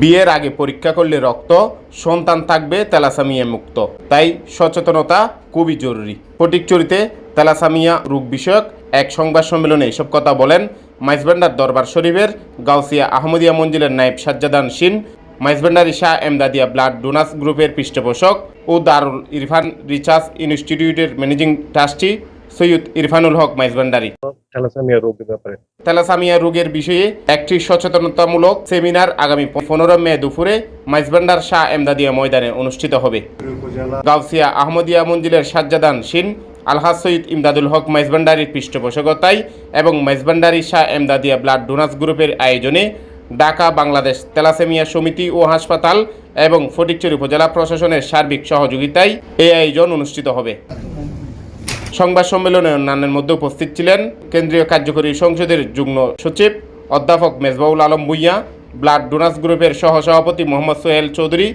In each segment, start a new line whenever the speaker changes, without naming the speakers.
বিয়ের আগে পরীক্ষা করলে রক্ত, সন্তান থাকবে তেলাসামিয়া মুক্ত। তাই সচেতনতা খুবই জরুরি। ফটিকচুরিতে তেলাসামিয়া রোগ বিষয়ক এক সংবাদ সম্মেলনে এসব কথা বলেন মাইজবান্ডার দরবার শরীফের গাউসিয়া আহমদিয়া মঞ্জিলের নায়েব সাজ্জাদান সিন মাইজবান্ডারি শাহ এমদাদিয়া ব্লাড ডোনাস গ্রুপের পৃষ্ঠপোষক ও দারুল ইরফান রিসার্চ ইনস্টিটিউটের managing trustee Syed Irfanul Haque Maizbhandari.
Thalassaemia রোগের ব্যাপারে।
থ্যালাসামিয়া রোগের বিষয়ে একটি সচেতনতামূলক সেমিনার আগামী পনেরো মে দুপুরে মাইজবান্ডার শাহ এমদাদিয়া ময়দানে অনুষ্ঠিত হবে। গাউসিয়া আহমদিয়া মঞ্জিলের সাজ্জাদান সিন আলহাজ সৈয়দ ইমদাদুল হক মাইজবান্ডারির পৃষ্ঠপোষকতায় এবং মাইজবান্ডারি শাহ এমদাদিয়া ব্লাড ডোনাস গ্রুপের আয়োজনে ঢাকা বাংলাদেশ তেলাসেমিয়া সমিতি ও হাসপাতাল এবং ফটিকচুরি উপজেলা প্রশাসনের সার্বিক সহযোগিতায় এই আয়োজন অনুষ্ঠিত হবে। সংবাদ সম্মেলনে অন্যান্যের মধ্যে উপস্থিত ছিলেন কেন্দ্রীয় কার্যকরী সংসদের যুগ্ম সচিব অধ্যাপক মেজবাউল আলম ভুইয়া, ব্লাড ডোনাস গ্রুপের সহসভাপতি মোহাম্মদ সোহেল চৌধুরী,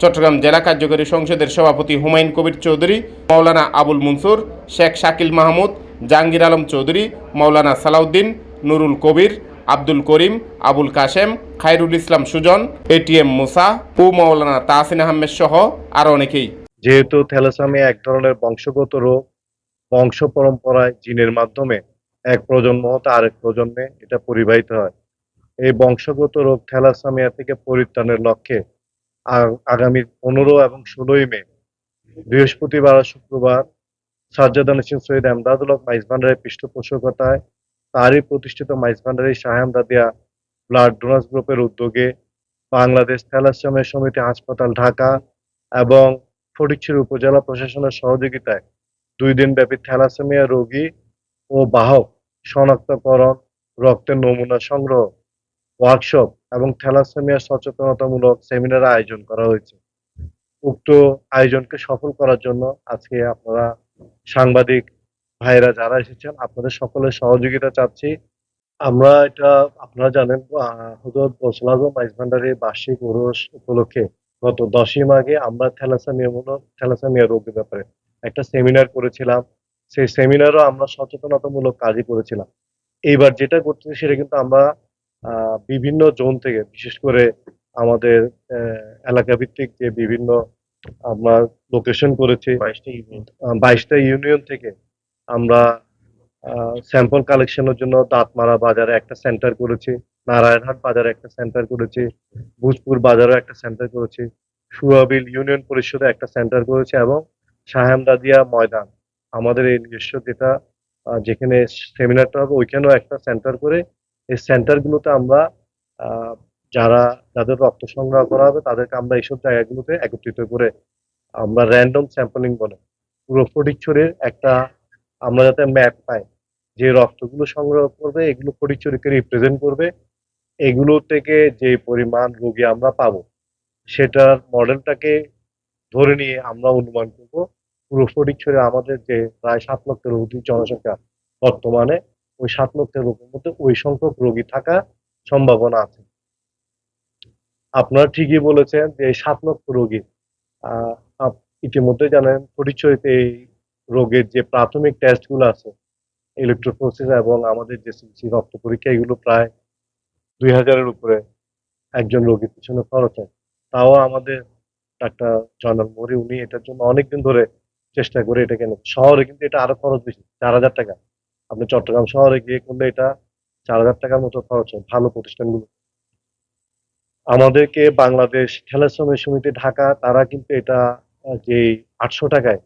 চট্টগ্রাম জেলা কার্যকরী সংসদের সভাপতি হুমায়ুন কবির চৌধুরী মৌলানা আবুল মনসুর, শেখ শাকিল মাহমুদ, জাহাঙ্গীর আলম চৌধুরী মৌলানা সালাউদ্দিন, নুরুল কবির, আব্দুল করিম, আবুল কাশেম, খায়রুল ইসলাম সুজন এটিএম মুসা ও মৌলানা তাহসিন আহমেদ সহ আরও অনেকেই।
যেহেতু থ্যালাসেমিয়া এক ধরনের বংশগত রোগ বংশ পরম্পরায় জিনের মাধ্যমে এক প্রজন্ম হতে আরেক প্রজন্মে এটা পরিবাহিত হয়। এই বংশগত রোগ থ্যালাসেমিয়া থেকে পরিত্রাণের লক্ষ্যে আগামী পনেরো এবং ষোলোই মে, বৃহস্পতিবার, শুক্রবার সাজ্জাদান হোসেন সৈয়দ এমদাদুল হক, মাইজ ভান্ডারের পৃষ্ঠপোষকতায় তারই প্রতিষ্ঠিত মাইজ ভান্ডারি শাহাম দাদিয়া ব্লাড ডোনার্স গ্রুপের উদ্যোগে বাংলাদেশ থ্যালাসেমিয়া সমিতি হাসপাতাল ঢাকা এবং ফটিকছড়ি উপজেলা প্রশাসনের সহযোগিতায় দুই দিন ব্যাপী থ্যালাসেমিয়া রোগী ও বাহক শনাক্তকরণ রক্তের নমুনা সংগ্রহ ওয়ার্কশপ এবং থ্যালাসেমিয়া সচেতনতামূলক সেমিনার আয়োজন করা হয়েছে। উক্ত আয়োজনকে সফল করার জন্য আজকে আপনারা সাংবাদিক ভাইরা যারা এসেছেন, আপনাদের সকলের সহযোগিতা চাচ্ছি। আমরা এটা, আপনারা জানেন হজরত গৌসুল আজম বার্ষিক উপলক্ষে গত দশই মাঘে আমরা থ্যালাসেমিয়া মূলক থ্যালাসেমিয়া রোগের ব্যাপারে একটা সেমিনার করেছিলাম। সেই সেমিনারও আমরা সচেতনতামূলক কাজই করেছিলাম। এইবার যেটা করতেছি সেটা কিন্তু আমরা আহ, বিভিন্ন জোন থেকে বিশেষ করে আমাদের এলাকা ভিত্তিক যে বিভিন্ন আমরা লোকেশন করেছি বাইশটা ইউনিয়ন থেকে আমরা স্যাম্পল কালেকশনের জন্য দাঁতমারা বাজারে একটা সেন্টার করেছি নারায়ণহাট বাজারে একটা সেন্টার করেছি ভোজপুর বাজারে একটা সেন্টার করেছি সুয়াবিল ইউনিয়ন পরিষদে একটা সেন্টার করেছি এবং সাহেমদাদিয়া ময়দান। আমাদের এই নিজস্ব যেটা যেখানে সেমিনারটা হবে, ওইখানেও একটা সেন্টার করে, এই সেন্টারগুলোতে আমরা যারা, যাদের রক্ত সংগ্রহ করা হবে, তাদেরকে আমরা এইসব জায়গাগুলোতে একত্রিত করে আমরা র্যান্ডম স্যাম্পলিং বলে, পুরো ফটিকছড়ির একটা, আমরা যাতে ম্যাপ পাই যে রক্তগুলো সংগ্রহ করবে, এগুলো ফটিকছড়িকে রিপ্রেজেন্ট করবে, এগুলো থেকে যে পরিমাণ রোগী আমরা পাবো, সেটার মডেলটাকে ধরে নিয়ে আমরা অনুমান করব পুরো ফটিকছড়ি আমাদের যে প্রায় সাত লক্ষের অধিক জনসংখ্যা বর্তমানে, ওই সাত লক্ষের রোগীর মধ্যে ওই সংখ্যক রোগী থাকার সম্ভাবনা আছে। আপনারা ঠিকই বলেছেন যে সাত লক্ষ রোগী ইতিমধ্যে জানেন ফটিকছড়িতে এই রোগের যে প্রাথমিক টেস্টগুলো আছে ইলেকট্রোফোসিস এবং আমাদের যে সিসি রক্ত পরীক্ষা, এগুলো প্রায় দুই হাজারের উপরে একজন রোগীর পিছনে খরচ হয়। তাও আমাদের ডাক্তার জয়নাল মরি, উনি এটার জন্য অনেকদিন ধরে চেষ্টা করে এটা কেন শহরে কিন্তু এটা আরও খরচ বেশি, চার হাজার টাকা। আপনি চট্টগ্রাম শহরে গিয়ে করলে এটা চার হাজার টাকার মতো খরচ হয়, ভালো প্রতিষ্ঠানগুলো। আমাদেরকে বাংলাদেশ থ্যালাসেমিয়া সমিতি ঢাকা, তারা কিন্তু এটা যে আটশো টাকায়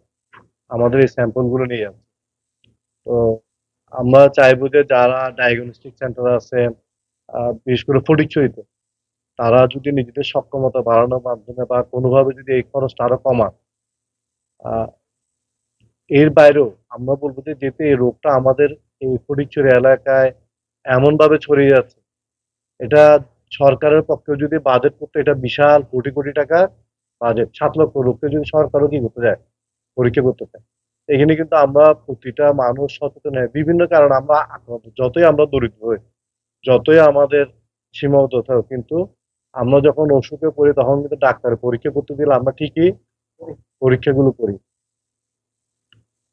আমাদের এই স্যাম্পলগুলো নিয়ে যাচ্ছে। তো আমরা চাইব যে যারা ডায়াগনস্টিক সেন্টার আছে বিশেষ করে ফটিকছড়িতে তারা যদি নিজেদের সক্ষমতা বাড়ানোর মাধ্যমে বা কোনোভাবে যদি এই খরচটা আরও কমান এর বাইরেও আমরা বলব যে যেতে এই রোগটা আমাদের এই ফটিকছড়ি এলাকায় এমন ভাবে ছড়িয়ে যাচ্ছে এটা সরকারের পক্ষে যদি বাজেট করতে, এটা বিশাল কোটি কোটি টাকা বাজেট সাত লক্ষ লোককে যদি সরকারও কি করতে যায় পরীক্ষা করতে চায়। এখানে কিন্তু আমরা প্রতিটা মানুষ সচেতন হয়, বিভিন্ন কারণে আমরা আক্রান্ত, যতই আমরা দরিদ্র হই, যতই আমাদের সীমাবদ্ধতা কিন্তু আমরা যখন অসুখে পড়ি, তখন কিন্তু ডাক্তারের পরীক্ষা করতে দিলে আমরা ঠিকই পরীক্ষাগুলো করি।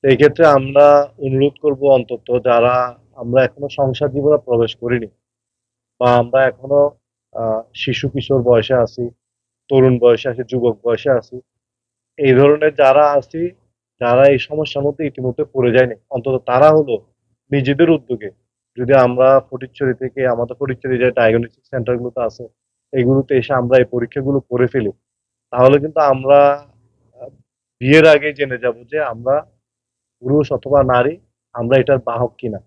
এই ক্ষেত্রে আমরা অনুরোধ করব অন্তত যারা আমরা এখনও সংসার জীবনে প্রবেশ করিনি বা আমরা এখনও শিশু কিশোর বয়সে আছি, তরুণ বয়সে আছি, যুবক বয়সে আছি, এই ধরনের যারা আছি, যারা এই সমস্যার মধ্যে ইতিমধ্যে পড়ে যায়নি, অন্তত তারা হলো নিজেদের উদ্যোগে। যদি আমরা ফটিকছড়ি থেকে আমাদের ফটিকছড়ি যে ডায়াগনস্টিক সেন্টারগুলোতে আছে, এগুলোতে এসে আমরা এই পরীক্ষাগুলো করে ফেলি, তাহলে কিন্তু আমরা বিয়ের আগে জেনে যাব যে আমরা পুরুষ অথবা নারী আমরা এটার বাহক কিনা?